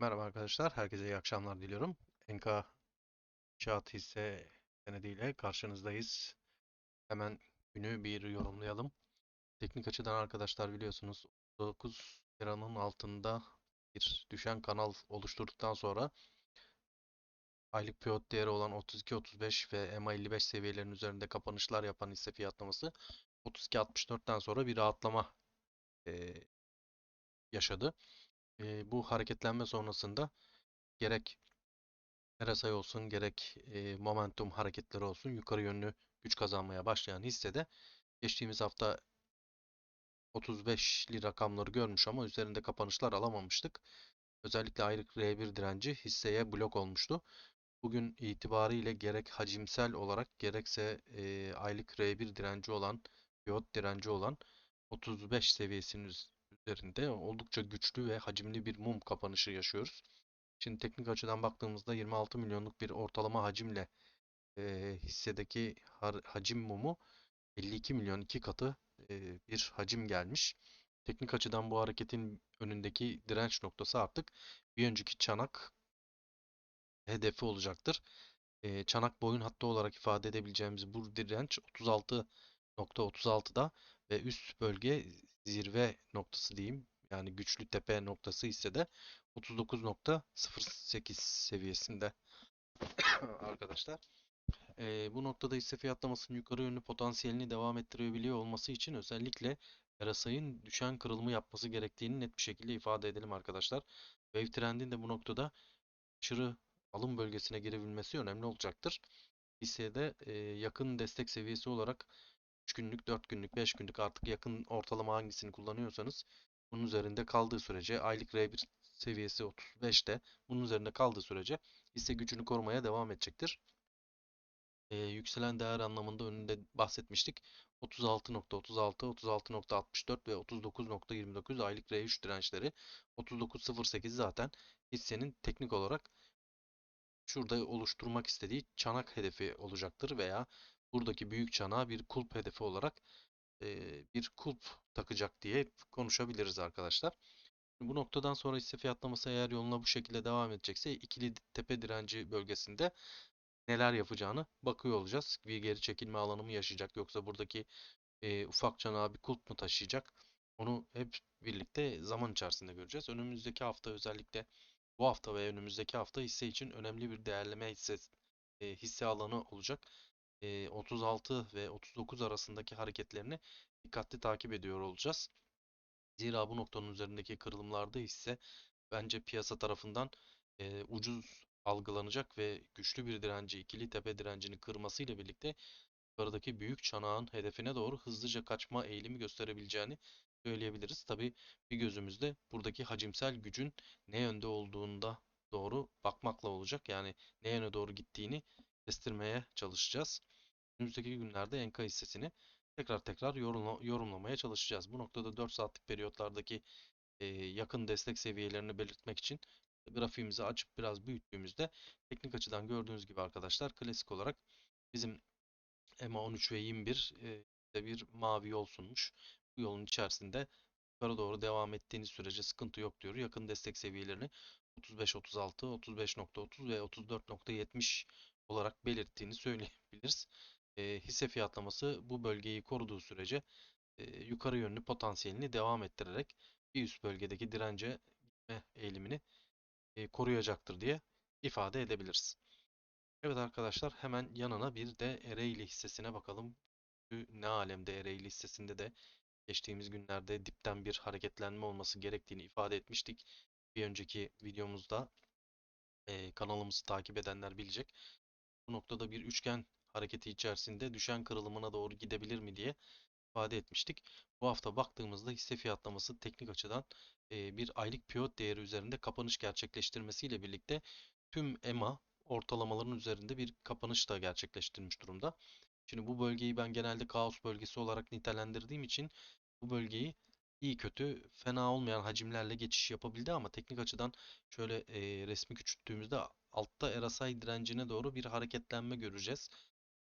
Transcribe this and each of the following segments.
Merhaba arkadaşlar, herkese iyi akşamlar diliyorum. Enka İnşaat hisse senediyle karşınızdayız. Hemen günü bir yorumlayalım. Teknik açıdan arkadaşlar biliyorsunuz 9 liranın altında bir düşen kanal oluşturduktan sonra aylık pivot değeri olan 32-35 ve EMA 55 seviyelerinin üzerinde kapanışlar yapan hisse fiyatlaması 32-64'ten sonra bir rahatlama e, yaşadı. E, bu hareketlenme sonrasında gerek RSI olsun gerek e, momentum hareketleri olsun yukarı yönlü güç kazanmaya başlayan hissede geçtiğimiz hafta 35'li rakamları görmüş ama üzerinde kapanışlar alamamıştık. Özellikle aylık R1 direnci hisseye blok olmuştu. Bugün itibariyle gerek hacimsel olarak gerekse e, aylık R1 direnci olan, pivot direnci olan 35 seviyesinin üzerinde oldukça güçlü ve hacimli bir mum kapanışı yaşıyoruz. Şimdi teknik açıdan baktığımızda 26 milyonluk bir ortalama hacimle e, hissedeki hacim mumu 52 milyon iki katı e, bir hacim gelmiş. Teknik açıdan bu hareketin önündeki direnç noktası artık bir önceki çanak hedefi olacaktır. E, çanak boyun hattı olarak ifade edebileceğimiz bu direnç 36.36'da ve üst bölge zirve noktası diyeyim. Yani güçlü tepe noktası ise de 39.08 seviyesinde arkadaşlar. E, bu noktada hisse fiyatlamasının yukarı yönlü potansiyelini devam ettirebiliyor olması için özellikle RSI'nin düşen kırılımı yapması gerektiğini net bir şekilde ifade edelim arkadaşlar. Wave trendin de bu noktada aşırı alım bölgesine girebilmesi önemli olacaktır. Hissede e, yakın destek seviyesi olarak 3 günlük, 4 günlük, 5 günlük artık yakın ortalama hangisini kullanıyorsanız bunun üzerinde kaldığı sürece aylık R1 seviyesi 35'te bunun üzerinde kaldığı sürece hisse gücünü korumaya devam edecektir. Ee, yükselen değer anlamında önünde bahsetmiştik. 36.36, 36.64 ve 39.29 aylık R3 dirençleri 39.08 zaten hissenin teknik olarak şurada oluşturmak istediği çanak hedefi olacaktır veya buradaki büyük çanağa bir kulp hedefi olarak e, bir kulp takacak diye konuşabiliriz arkadaşlar. Bu noktadan sonra hisse fiyatlaması eğer yoluna bu şekilde devam edecekse ikili tepe direnci bölgesinde neler yapacağını bakıyor olacağız. Bir geri çekilme alanı mı yaşayacak yoksa buradaki e, ufak çanağı bir kulp mu taşıyacak? Onu hep birlikte zaman içerisinde göreceğiz. Önümüzdeki hafta özellikle bu hafta ve önümüzdeki hafta hisse için önemli bir değerleme hisse e, hisse alanı olacak. E, 36 ve 39 arasındaki hareketlerini dikkatli takip ediyor olacağız. Zira bu noktanın üzerindeki kırılımlarda ise bence piyasa tarafından e, ucuz algılanacak ve güçlü bir direnci, ikili tepe direncini kırmasıyla birlikte yukarıdaki büyük çanağın hedefine doğru hızlıca kaçma eğilimi gösterebileceğini söyleyebiliriz. Tabi bir gözümüzde buradaki hacimsel gücün ne yönde olduğunda doğru bakmakla olacak. Yani ne yöne doğru gittiğini kestirmeye çalışacağız. Önümüzdeki günlerde Enka hissesini tekrar tekrar yorumlamaya çalışacağız. Bu noktada 4 saatlik periyotlardaki e, yakın destek seviyelerini belirtmek için grafiğimizi açıp biraz büyüttüğümüzde teknik açıdan gördüğünüz gibi arkadaşlar klasik olarak bizim EMA 13 ve 21 e, de bir mavi yol sunmuş. Bu yolun içerisinde yukarı doğru devam ettiğiniz sürece sıkıntı yok diyor. Yakın destek seviyelerini 35.36, 35.30 ve 34.70 olarak belirttiğini söyleyebiliriz e, hisse fiyatlaması bu bölgeyi koruduğu sürece e, yukarı yönlü potansiyelini devam ettirerek bir üst bölgedeki dirence gitme eğilimini e, koruyacaktır diye ifade edebiliriz. Evet arkadaşlar hemen yanına bir de Ereğli hissesine bakalım. Ne alemde Ereğli hissesinde de geçtiğimiz günlerde dipten bir hareketlenme olması gerektiğini ifade etmiştik. Bir önceki videomuzda e, kanalımızı takip edenler bilecek. Bu noktada bir üçgen hareketi içerisinde düşen kırılımına doğru gidebilir mi diye ifade etmiştik. Bu hafta baktığımızda hisse fiyatlaması teknik açıdan bir aylık pivot değeri üzerinde kapanış gerçekleştirmesiyle birlikte tüm EMA ortalamaların üzerinde bir kapanış da gerçekleştirmiş durumda. Şimdi bu bölgeyi ben genelde kaos bölgesi olarak nitelendirdiğim için bu bölgeyi iyi kötü fena olmayan hacimlerle geçiş yapabildi ama teknik açıdan şöyle e, resmi küçülttüğümüzde altta RSI direncine doğru bir hareketlenme göreceğiz.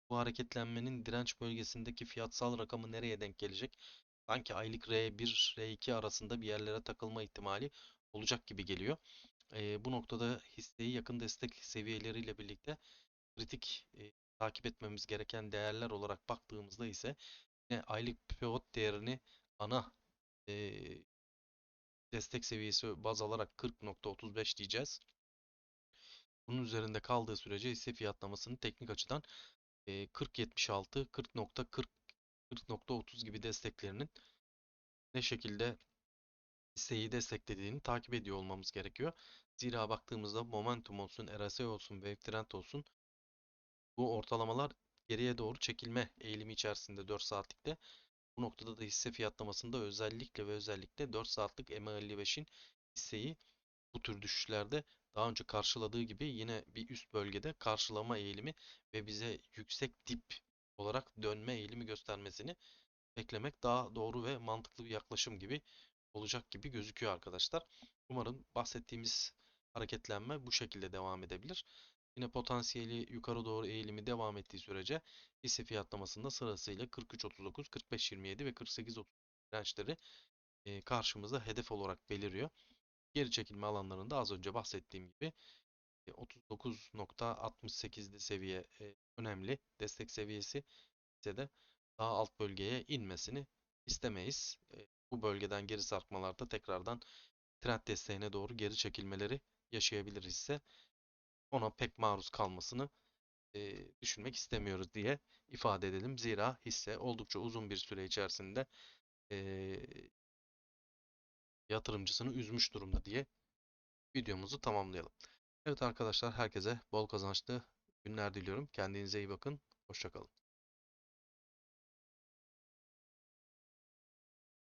Bu hareketlenmenin direnç bölgesindeki fiyatsal rakamı nereye denk gelecek? Sanki aylık R1, R2 arasında bir yerlere takılma ihtimali olacak gibi geliyor. Ee, bu noktada hisseyi yakın destek seviyeleriyle birlikte kritik e, takip etmemiz gereken değerler olarak baktığımızda ise yine aylık pivot değerini ana e, destek seviyesi baz alarak 40.35 diyeceğiz. Bunun üzerinde kaldığı sürece hisse fiyatlamasını teknik açıdan e, 40.76, 40.40, 40.30 gibi desteklerinin ne şekilde hisseyi desteklediğini takip ediyor olmamız gerekiyor. Zira baktığımızda momentum olsun, RSI olsun, wave trend olsun bu ortalamalar geriye doğru çekilme eğilimi içerisinde 4 saatlikte. Bu noktada da hisse fiyatlamasında özellikle ve özellikle 4 saatlik MA55'in hisseyi bu tür düşüşlerde daha önce karşıladığı gibi yine bir üst bölgede karşılama eğilimi ve bize yüksek dip olarak dönme eğilimi göstermesini beklemek daha doğru ve mantıklı bir yaklaşım gibi olacak gibi gözüküyor arkadaşlar. Umarım bahsettiğimiz hareketlenme bu şekilde devam edebilir. Yine potansiyeli yukarı doğru eğilimi devam ettiği sürece hisse fiyatlamasında sırasıyla 43.39, 45.27 ve 48.30 dirençleri karşımıza hedef olarak beliriyor. Geri çekilme alanlarında az önce bahsettiğim gibi 39.68'li seviye önemli destek seviyesi ise de daha alt bölgeye inmesini istemeyiz. Bu bölgeden geri sarkmalarda tekrardan trend desteğine doğru geri çekilmeleri yaşayabilir ise ona pek maruz kalmasını e, düşünmek istemiyoruz diye ifade edelim. Zira hisse oldukça uzun bir süre içerisinde e, yatırımcısını üzmüş durumda diye videomuzu tamamlayalım. Evet arkadaşlar herkese bol kazançlı günler diliyorum. Kendinize iyi bakın. Hoşçakalın.